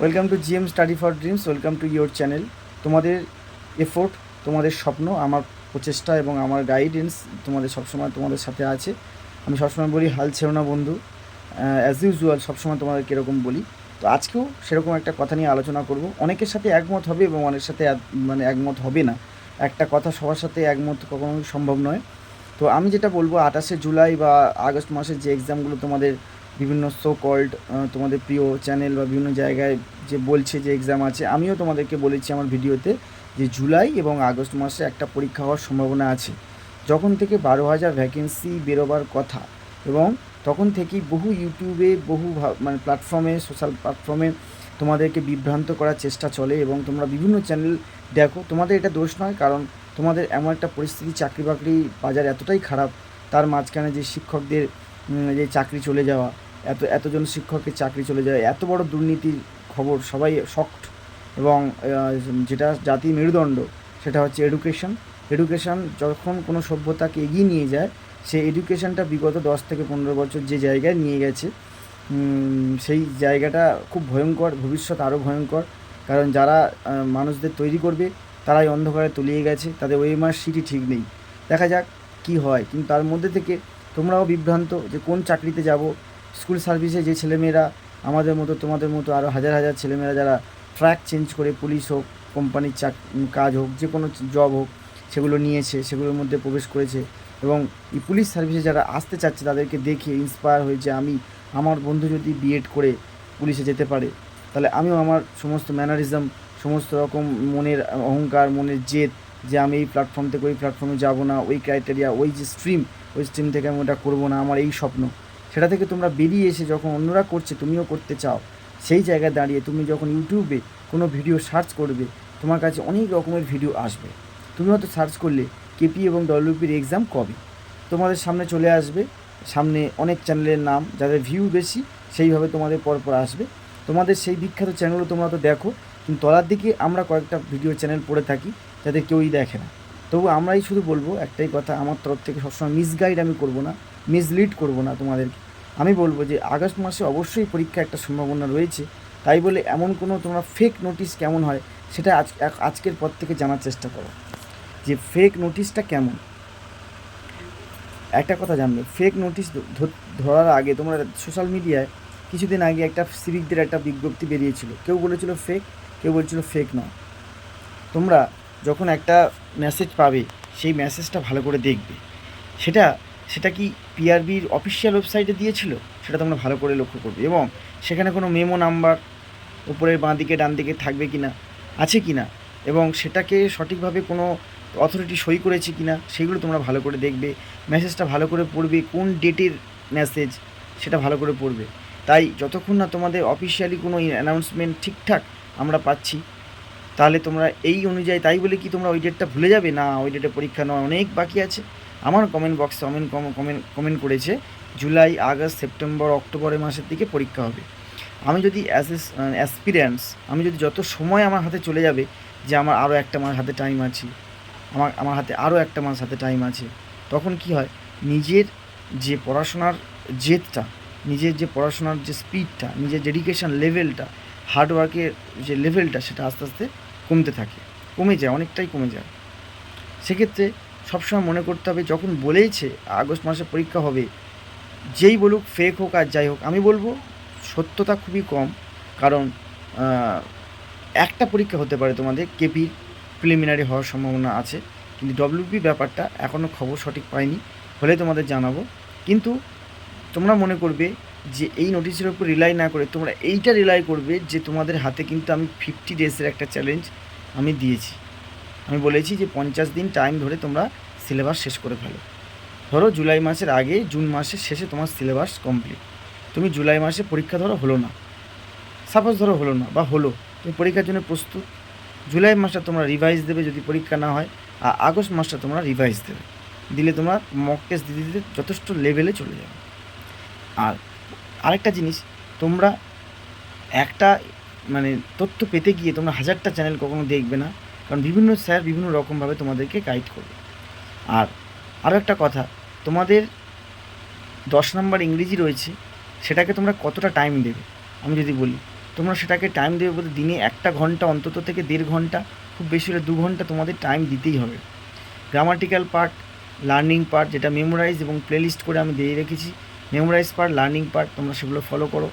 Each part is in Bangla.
Welcome to GM study for dreams welcome to your channel তোমাদের এফোর্ট তোমাদের স্বপ্ন, আমার প্রচেষ্টা এবং আমার গাইডেন্স তোমাদের সবসময় তোমাদের সাথে আছে। আমি সবসময় বলি, হাল ছেড়ো না বন্ধু। অ্যাজ ইউজুয়াল সবসময় তোমাদেরকে কীরকম বলি। তো আজকেও সেরকম একটা কথা নিয়ে আলোচনা করব। অনেকের সাথে একমত হবে এবং অনেকের সাথে মানে একমত হবে না। একটা কথা সবার সাথে একমত কখনোই সম্ভব নয়। তো আমি যেটা বলব, আঠাশে জুলাই বা আগস্ট মাসের যে এক্সামগুলো তোমাদের বিভিন্ন সো কল্ড তোমাদের প্রিয় চ্যানেল বা বিভিন্ন জায়গায় যে বলছে যে এক্সাম আছে, আমিও তোমাদেরকে বলেছি আমার ভিডিওতে যে জুলাই এবং আগস্ট মাসে একটা পরীক্ষা হওয়ার সম্ভাবনা আছে। যখন থেকে বারো হাজার ভ্যাকেন্সি বেরোবার কথা এবং তখন থেকেই বহু ইউটিউবে বহু মানে প্ল্যাটফর্মে সোশ্যাল প্ল্যাটফর্মে তোমাদেরকে বিভ্রান্ত করার চেষ্টা চলে এবং তোমরা বিভিন্ন চ্যানেল দেখো। তোমাদের এটা দোষ নয়, কারণ তোমাদের এমন একটা পরিস্থিতি চাকরি বাকরি বাজার এতটাই খারাপ, তার মাঝখানে যে শিক্ষকদের যে চাকরি চলে যাওয়া এত, এতজন শিক্ষকের চাকরি চলে যায়, এত বড় দুর্নীতির খবর, সবাই শক্ট। এবং যেটা জাতির মেরুদণ্ড, সেটা হচ্ছে এডুকেশন এডুকেশন যখন কোনো সভ্যতাকে এগিয়ে নিয়ে যায় সেই এডুকেশনটা বিগত দশ থেকে পনেরো বছর যে জায়গায় নিয়ে গেছে সেই জায়গাটা খুব ভয়ঙ্কর, ভবিষ্যৎ আরও ভয়ঙ্কর। কারণ যারা মানুষদের তৈরি করবে, তারাই অন্ধকারে তলিয়ে গেছে, তাদের ওই মাস সিটি ঠিক নেই। দেখা যাক কি হয়, কিন্তু তার মধ্যে থেকে তোমরাও বিভ্রান্ত যে কোন চাকরিতে যাব স্কুল সার্ভিসে যে ছেলেমেয়েরা আমাদের মতো, তোমাদের মতো আরও হাজার হাজার ছেলেমেয়েরা যারা ট্র্যাক চেঞ্জ করে পুলিশ হোক কোম্পানির চাক কাজ হোক, যে কোনো জব হোক, সেগুলো নিয়েছে, সেগুলোর মধ্যে প্রবেশ করেছে এবং এই পুলিশ সার্ভিসে যারা আসতে চাচ্ছে তাদেরকে দেখে ইন্সপায়ার হয়েছে আমি, আমার বন্ধু যদি বিএড করে পুলিশে যেতে পারে, তাহলে আমিও আমার সমস্ত ম্যানারিজম সমস্ত রকম মনের অহংকার, মনের জেদ যে আমি এই প্ল্যাটফর্ম থেকে ওই প্ল্যাটফর্মে যাব না, ওই ক্রাইটেরিয়া ওই যে স্ট্রিম ওই স্ট্রিম থেকে আমি ওটা করব না, আমার এই স্বপ্ন। সেটা থেকে তোমরা বেরিয়ে এসে যখন অন্যরা করছে, তুমিও করতে চাও, সেই জায়গায় দাঁড়িয়ে তুমি যখন ইউটিউবে কোনো ভিডিও সার্চ করবে, তোমার কাছে অনেক রকমের ভিডিও আসবে। তুমি হয়তো সার্চ করলে কেপি এবং ডব্লিউপির এক্সাম কবে? তোমাদের সামনে চলে আসবে, সামনে অনেক চ্যানেলের নাম, যাদের ভিউ বেশি, সেইভাবে তোমাদের পরপর আসবে। তোমাদের সেই বিখ্যাত চ্যানেলও তোমরা তো দেখো, কিন্তু তলার দিকে আমরা কয়েকটা ভিডিও চ্যানেল পড়ে থাকি, যাদের কেউই দেখে না। তবু আমরাই শুধু বলব, একটাই কথা, আমার তরফ থেকে সবসময় মিসগাইড আমি করব না মিসলিড করব না তোমাদেরকে। আমি বলব যে আগস্ট মাসে অবশ্যই পরীক্ষা একটা সম্ভাবনা রয়েছে। তাই বলে এমন কোনো তোমরা ফেক নোটিশ কেমন হয়, সেটা আজ আজকের পর থেকে জানার চেষ্টা করো। যে ফেক নোটিশটা কেমন? একটা কথা জানবে ফেক নোটিশ ধরার আগে তোমরা সোশ্যাল মিডিয়ায় কিছুদিন আগে একটা সিভিকদের একটা বিজ্ঞপ্তি বেরিয়েছিল। কেউ বলেছিল ফেক কেউ বলছিল ফেক নয়। তোমরা যখন একটা মেসেজ পাবে, সেই মেসেজটা ভালো করে দেখবে। সেটা সেটা কি পিআরবির অফিসিয়াল ওয়েবসাইটে দিয়েছিল? সেটা তোমরা ভালো করে লক্ষ্য করবে। এবং সেখানে কোনো মেমো নাম্বার উপরের বাঁ দিকে ডান দিকে থাকবে কি না আছে কি না এবং সেটাকে সঠিকভাবে কোনো অথরিটি সই করেছে কি না সেগুলো তোমরা ভালো করে দেখবে। মেসেজটা ভালো করে পড়বে, কোন ডেটের মেসেজ সেটা ভালো করে পড়বে। তাই যতক্ষণ না তোমাদের অফিসিয়ালি কোনো অ্যানাউন্সমেন্ট ঠিকঠাক আমরা পাচ্ছি, তাহলে তোমরা এই অনুযায়ী, তাই বলে কি তোমরা ওই ডেটটা ভুলে যাবে? না, ওই ডেটে পরীক্ষা নেওয়া অনেক বাকি আছে। আমার কমেন্ট বক্সে কমেন্ট কমেন্ট কমেন্ট করেছে জুলাই আগস্ট সেপ্টেম্বর অক্টোবরের মাসের দিকে পরীক্ষা হবে। আমি যদি অ্যাজ এ অ্যাসপিরিয়েন্স আমি যদি যত সময় আমার হাতে চলে যাবে যে আমার আরও একটা মাস হাতে টাইম আছে, আমার আমার হাতে আরও একটা মাস হাতে টাইম আছে, তখন কি হয়? নিজের যে পড়াশোনার জেদটা, নিজের যে পড়াশোনার যে স্পিডটা নিজের ডেডিকেশন লেভেলটা হার্ডওয়ার্কের যে লেভেলটা সেটা আস্তে আস্তে কমতে থাকে। কমে যায়, অনেকটাই কমে যায়। সেক্ষেত্রে সবসময় মনে করতে হবে, যখন বলেইছে আগস্ট মাসে পরীক্ষা হবে, যেই বলুক ফেক হোক আর যাই হোক, আমি বলব সত্যতা খুবই কম। কারণ একটা পরীক্ষা হতে পারে তোমাদের কেপির প্রিলিমিনারি হওয়ার সম্ভাবনা আছে, কিন্তু ডব্লিউপি ব্যাপারটা এখনও খবর সঠিক পাইনি হলে তোমাদের জানাব। কিন্তু তোমরা মনে করবে যে এই নোটিশের উপর রিলাই না করে তোমরা এইটা রিলাই করবে যে তোমাদের হাতে কিন্তু আমি ফিফটি ডেজের একটা চ্যালেঞ্জ আমি দিয়েছি। আমি বলেছি যে পঞ্চাশ দিন টাইম ধরে তোমরা সিলেবাস শেষ করে ফেলো। ধরো জুলাই মাসের আগে জুন মাসের শেষে তোমার সিলেবাস কমপ্লিট তুমি জুলাই মাসে পরীক্ষা ধরো হলো না। সাপোজ ধরো হলো না বা হলো, তুমি পরীক্ষার জন্য প্রস্তুত। জুলাই মাসটা তোমরা রিভাইজ দেবে যদি পরীক্ষা না হয়, আর আগস্ট মাসটা তোমরা রিভাইজ দেবে। দিলে তোমরা মক টেস্ট দিতে দিতে যথেষ্ট লেভেলে চলে যাবে। আর আরেকটা জিনিস, তোমরা একটা মানে তথ্য পেতে গিয়ে তোমরা হাজারটা চ্যানেল কখনো দেখবে না, কারণ বিভিন্ন স্যার বিভিন্ন রকমভাবে তোমাদেরকে গাইড করবে। আর আরও একটা কথা, তোমাদের দশ নম্বর ইংরেজি রয়েছে, সেটাকে তোমরা কতটা টাইম দেবে? আমি যদি বলি, তোমরা সেটাকে টাইম দেবে বলতে দিনে একটা ঘণ্টা, অন্তত থেকে দেড় ঘণ্টা, খুব বেশি হলে দু ঘণ্টা তোমাদের টাইম দিতেই হবে। গ্রামাটিক্যাল পার্ট লার্নিং পার্ট যেটা মেমোরাইজ এবং প্লেলিস্ট করে আমি দিয়ে রেখেছি মেমোরাইজ পার্ট লার্নিং পার্ট তোমরা সেগুলো ফলো করো।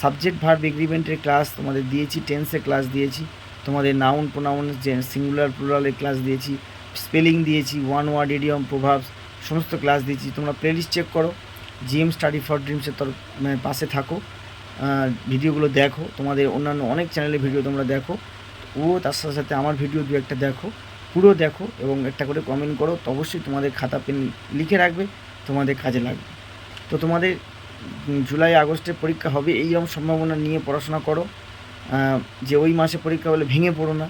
সাবজেক্ট ভার্ব এগ্রিমেন্টের ক্লাস তোমাদের দিয়েছি টেন্সের ক্লাস দিয়েছি, তোমাদের নাউন প্রোনাউন সিঙ্গুলার প্লুরালের ক্লাস দিয়েছি স্পেলিং দিয়েছি ওয়ান ওয়ার্ড এডিয়ম প্রভাবস সমস্ত ক্লাস দিয়েছি। তোমরা প্লেলিস্ট চেক করো জিএম স্টাডি ফর ড্রিমসের তর মানে পাশে থাকো ভিডিওগুলো দেখো, তোমাদের অন্যান্য অনেক চ্যানেলের ভিডিও তোমরা দেখো। ও, তার সাথে সাথে আমার ভিডিও দু একটা দেখো, পুরো দেখো এবং একটা করে কমেন্ট করো, তো অবশ্যই তোমাদের খাতা পেন লিখে রাখবে, তোমাদের কাজে লাগবে। তো তোমাদের জুলাই আগস্টে পরীক্ষা হবে এইরকম সম্ভাবনা নিয়ে পড়াশোনা করো। যে ওই মাসে পরীক্ষা হলে ভেঙে পড়ো না।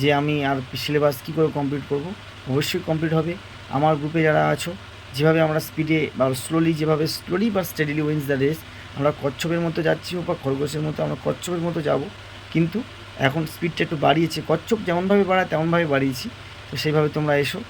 যে আমি আর সিলেবাস কী করে কমপ্লিট করব? অবশ্যই কমপ্লিট হবে। আমার গ্রুপে যারা আছো, যেভাবে আমরা স্পিডে বা স্লোলি যেভাবে স্লোলি বা স্টেডিলি উইন্স দ্য রেস আমরা কচ্ছপের মতো যাচ্ছি বা খরগোশের মতো আমরা কচ্ছপের মতো যাব, কিন্তু এখন স্পিডটা একটু বাড়িয়েছে। কচ্ছপ যেমনভাবে বাড়ায়, তেমনভাবে বাড়িয়েছি। তো সেইভাবে তোমরা এসো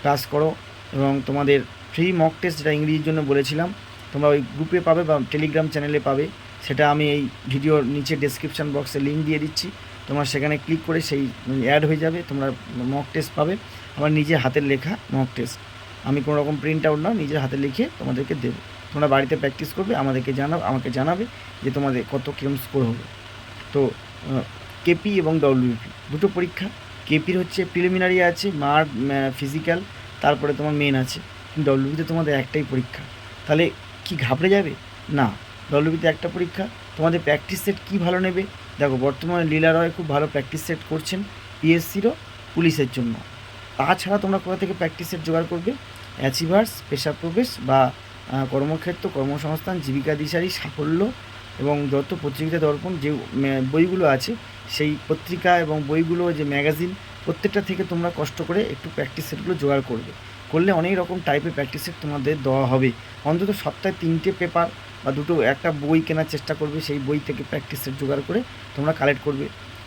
ক্লাস করো এবং তোমাদের ফ্রি মক টেস্ট যেটা ইংরেজির জন্য বলেছিলাম, তোমরা ওই গ্রুপে পাবে বা টেলিগ্রাম চ্যানেলে পাবে। সেটা আমি এই ভিডিওর নিচে ডেসক্রিপশন বক্সে লিঙ্ক দিয়ে দিচ্ছি। তোমরা সেখানে ক্লিক করে সেই অ্যাড হয়ে যাবে, তোমরা মক টেস্ট পাবে। আমার নিজের হাতের লেখা মক টেস্ট আমি কোনো রকম প্রিন্ট আউট না নিজের হাতে লিখে তোমাদেরকে দেবো। তোমরা বাড়িতে প্র্যাকটিস করবে, আমাদেরকে জানাবে আমাকে জানাবে যে তোমাদের কত কিরম স্কোর হবে। তো কেপি এবং ডব্লিউপি দুটো পরীক্ষা। কেপির হচ্ছে প্রিলিমিনারি আছে মার ফিজিক্যাল তারপরে তোমার মেন আছে। ডব্লিউপিতে তোমাদের একটাই পরীক্ষা। তাহলে কি ঘাবড়ে যাবে? না ডব্লিউপিতে একটা পরীক্ষা। তোমাদের প্র্যাকটিস সেট কী ভালো নেবে? দেখো, বর্তমানে লীলা রয় খুব ভালো প্র্যাকটিস সেট করছেন পিএসসিরও পুলিশের জন্য। তাছাড়া তোমরা কোথা থেকে প্র্যাকটিস সেট জোগাড় করবে? অ্যাচিভার্স পেশা প্রবেশ বা কর্মক্ষেত্র, কর্মসংস্থান, জীবিকা, দিশারি, সাফল্য এবং যত পত্রিকা দর্পণ যে বইগুলো আছে, সেই পত্রিকা এবং বইগুলো, যে ম্যাগাজিন প্রত্যেকটা থেকে তোমরা কষ্ট করে একটু প্র্যাকটিস সেটগুলো জোগাড় করবে। করলে অনেক রকম টাইপের প্র্যাকটিস সেট তোমাদের দেওয়া হবে। অন্তত সপ্তাহে তিনটে পেপার বা দুটো একটা বই কেনার চেষ্টা করবে, সেই বই থেকে প্র্যাকটিস সেট জোগাড় করে তোমরা কালেক্ট করবে।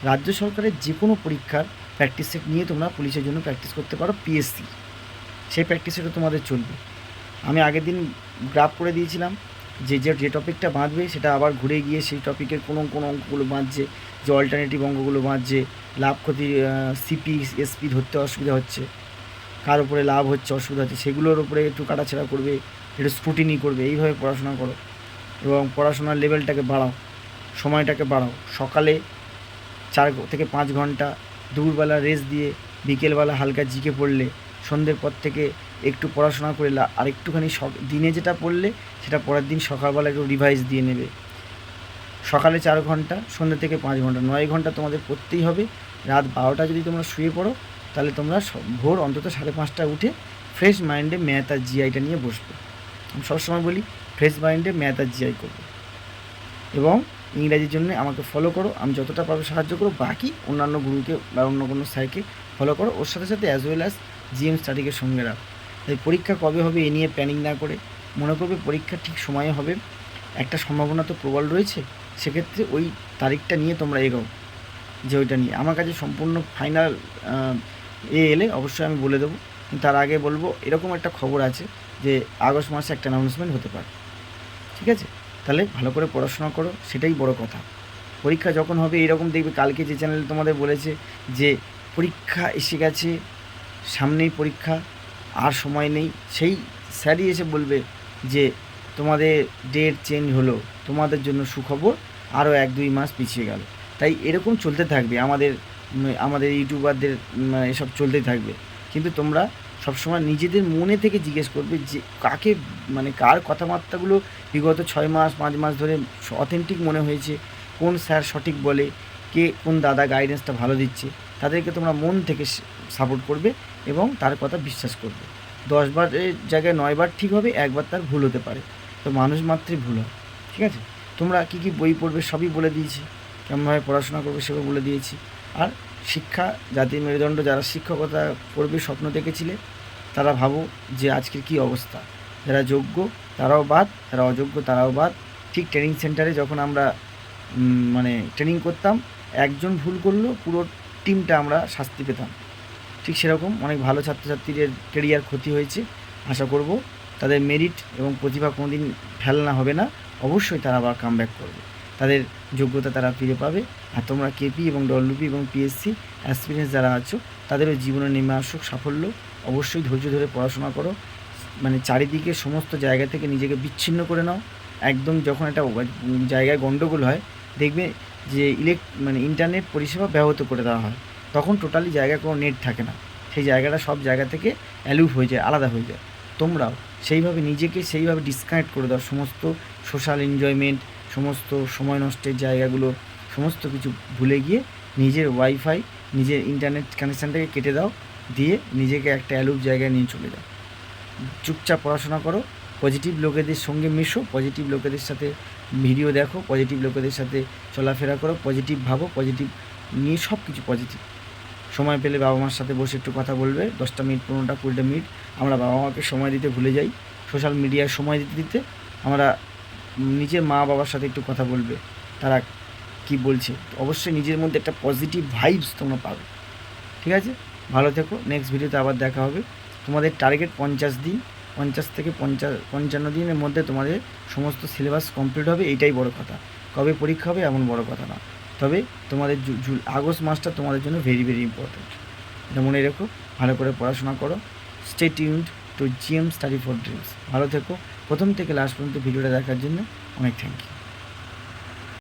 রাজ্য সরকারের যে কোনো পরীক্ষার প্র্যাকটিস সেট নিয়ে তোমরা পুলিশের জন্য প্র্যাকটিস করতে পারো পিএসসি সেই প্র্যাকটিস সেটও তোমাদের চলবে। আমি আগের দিন গ্রাফ করে দিয়েছিলাম যে যে যে টপিকটা বাঁধবে, সেটা আবার ঘুরে গিয়ে সেই টপিকের কোনো কোনো অঙ্কগুলো বাঁধছে, যে অল্টারনেটিভ অঙ্কগুলো বাঁধছে, লাভ, ক্ষতি সিপি এসপি ধরতে অসুবিধা হচ্ছে, কার উপরে লাভ হচ্ছে, অসুবিধা হচ্ছে, সেগুলোর উপরে একটু কাটাছেড়া করবে, একটু স্ক্রুটিনি করবে, এইভাবে পড়াশোনা করো। এবং পড়াশোনার লেভেলটাকে বাড়াও, সময়টাকে বাড়াও। সকালে চার থেকে পাঁচ ঘণ্টা দুপুরবেলা রেস্ট দিয়ে বিকেলবেলা হালকা জিকে পড়লে, সন্ধ্যের পর থেকে একটু পড়াশোনা করে আর একটুখানি দিনে যেটা পড়লে সেটা পরের দিন সকালবেলা একটু রিভাইজ দিয়ে নেবে। সকালে চার ঘণ্টা, সন্ধ্যে থেকে পাঁচ ঘণ্টা, নয় ঘণ্টা তোমাদের পড়তেই হবে। রাত বারোটা যদি তোমরা শুয়ে পড়ো, তাহলে তোমরা ভোর অন্তত সাড়ে পাঁচটায় উঠে ফ্রেশ মাইন্ডে ম্যাথ আর জিআইটা নিয়ে বসবে। আমি সবসময় বলি ফ্রেশ মাইন্ডে ম্যাথ জিআই করবে। এবং ইংরাজির জন্য আমাকে ফলো করো, আমি যতটা পারব সাহায্য করো বাকি অন্যান্য গুরুকে বা অন্য কোনো স্যারকে ফলো করো। ওর সাথে সাথে অ্যাজ ওয়েল অ্যাজ জিএম স্টাডিকে সঙ্গে রাখো। তাই পরীক্ষা কবে হবে এ নিয়ে প্ল্যানিং না করে মনে করবে পরীক্ষা ঠিক সময়ে হবে। একটা সম্ভাবনা তো প্রবল রয়েছে, সেক্ষেত্রে ওই তারিখটা নিয়ে তোমরা এগোও, যে ওইটা নিয়ে। আমার কাছে সম্পূর্ণ ফাইনাল এ এলে অবশ্যই আমি বলে দেবো। তার আগে বলব, এরকম একটা খবর আছে যে আগস্ট মাসে একটা অ্যানাউন্সমেন্ট হতে পারে। ঠিক আছে? তাহলে ভালো করে পড়াশোনা করো, সেটাই বড় কথা। পরীক্ষা যখন হবে, এরকম দেখবে, কালকে যে চ্যানেলে তোমাদের বলেছে যে, পরীক্ষা এসে গেছে, সামনেই পরীক্ষা, আর সময় নেই। সেই স্যারই এসে বলবে যে, তোমাদের ডেট চেঞ্জ হলো, তোমাদের জন্য সুখবর আরও এক দুই মাস পিছিয়ে গেল। তাই এরকম চলতে থাকবে। আমাদের আমাদের ইউটিউবারদের এসব চলতেই থাকবে। কিন্তু তোমরা সবসময় নিজেদের মনে থেকে জিজ্ঞেস করবে যে কাকে মানে কার কথাবার্তাগুলো বিগত ছয় মাস, পাঁচ মাস ধরে অথেন্টিক মনে হয়েছে, কোন স্যার সঠিক বলে, কে কোন দাদা গাইডেন্সটা ভালো দিচ্ছে, তাদেরকে তোমরা মন থেকে সাপোর্ট করবে এবং তার কথা বিশ্বাস করবে। দশবারের জায়গায় নয়বার ঠিক হবে একবার তার ভুল হতে পারে। তো মানুষ মাত্রই ভুল হয়, ঠিক আছে? তোমরা কী কী বই পড়বে সবই বলে দিয়েছি, কেমনভাবে পড়াশোনা করবে সেগুলো বলে দিয়েছি। আর শিক্ষা, জাতির মেরুদণ্ড, যারা শিক্ষকতা করবে, স্বপ্ন দেখেছিলে তারা ভাবো যে আজকের কী অবস্থা। যারা যোগ্য, তারাও বাদ, যারা অযোগ্য, তারাও বাদ। ঠিক ট্রেনিং সেন্টারে যখন আমরা মানে ট্রেনিং করতাম, একজন ভুল করল, পুরো টিমটা আমরা শাস্তি পেতাম। ঠিক সেরকম অনেক ভালো ছাত্রছাত্রীদের কেরিয়ার ক্ষতি হয়েছে। আশা করব তাদের মেরিট এবং প্রতিভা কোনোদিন ফেলনা হবে না। অবশ্যই তারা আবার কাম করবে। তাদের যোগ্যতা তারা ফিরে পাবে। আর তোমরা কেপি এবং ডব্লিউপি এবং পিএসসি অ্যাসপিরেন্স যারা আছো, তাদেরও জীবনে নেমে আসুক সাফল্য। অবশ্যই ধৈর্য ধরে পড়াশোনা করো। মানে চারিদিকে সমস্ত জায়গা থেকে নিজেকে বিচ্ছিন্ন করে নাও। একদম যখন একটা জায়গায় গণ্ডগোল হয়, দেখবে যে ইলেক মানে ইন্টারনেট পরিষেবা ব্যাহত করে দেওয়া হয়। তখন টোটালি জায়গায় কোনো নেট থাকে না। সেই জায়গাটা সব জায়গা থেকে অ্যালুভ হয়ে যায়, আলাদা হয়ে যায়। তোমরাও সেইভাবে নিজেকে সেইভাবে ডিসকানেক্ট করে দাও। সমস্ত সোশ্যাল এনজয়মেন্ট সমস্ত সময় নষ্টের জায়গাগুলো, সমস্ত কিছু ভুলে গিয়ে নিজের ওয়াইফাই নিজের ইন্টারনেট কানেকশানটাকে কেটে দাও। দিয়ে নিজেকে একটা অ্যালুভ জায়গায় নিয়ে চলে যাও। চুপচাপ পড়াশোনা করো পজিটিভ লোকেদের সঙ্গে মেশো পজিটিভ লোকেদের সাথে ভিডিও দেখো পজিটিভ লোকেদের সাথে চলাফেরা করো পজিটিভ ভাবো পজিটিভ নিয়ে সব কিছু পজিটিভ সময় পেলে বাবা মার সাথে বসে একটু কথা বলবে, দশটা মিনিট, পনেরোটা, কুড়িটা মিনিট। আমরা বাবা মাকে সময় দিতে ভুলে যাই। সোশ্যাল মিডিয়ায় সময় দিতে দিতে আমরা নিজের মা বাবার সাথে একটু কথা বলবে, তারা কি বলছে। অবশ্যই নিজের মধ্যে একটা পজিটিভ ভাইবস তোমরা পাবে। ঠিক আছে? ভালো থেকো। নেক্সট ভিডিওতে আবার দেখা হবে। তোমাদের টার্গেট পঞ্চাশ দিন। পঞ্চাশ থেকে পঞ্চাশ পঞ্চান্ন দিনের মধ্যে তোমাদের সমস্ত সিলেবাস কমপ্লিট হবে। এইটাই বড় কথা। কবে পরীক্ষা হবে এমন বড় কথা না। তবে তোমাদের আগস্ট মাসটা তোমাদের জন্য ভেরি ভেরি ইম্পর্ট্যান্ট এটা মনে রেখো। ভালো করে পড়াশোনা করো। Stay tuned to GM study for dreams ভালো থেকো। প্রথম থেকে লাস্ট পর্যন্ত ভিডিওটা দেখার জন্য অনেক থ্যাংক ইউ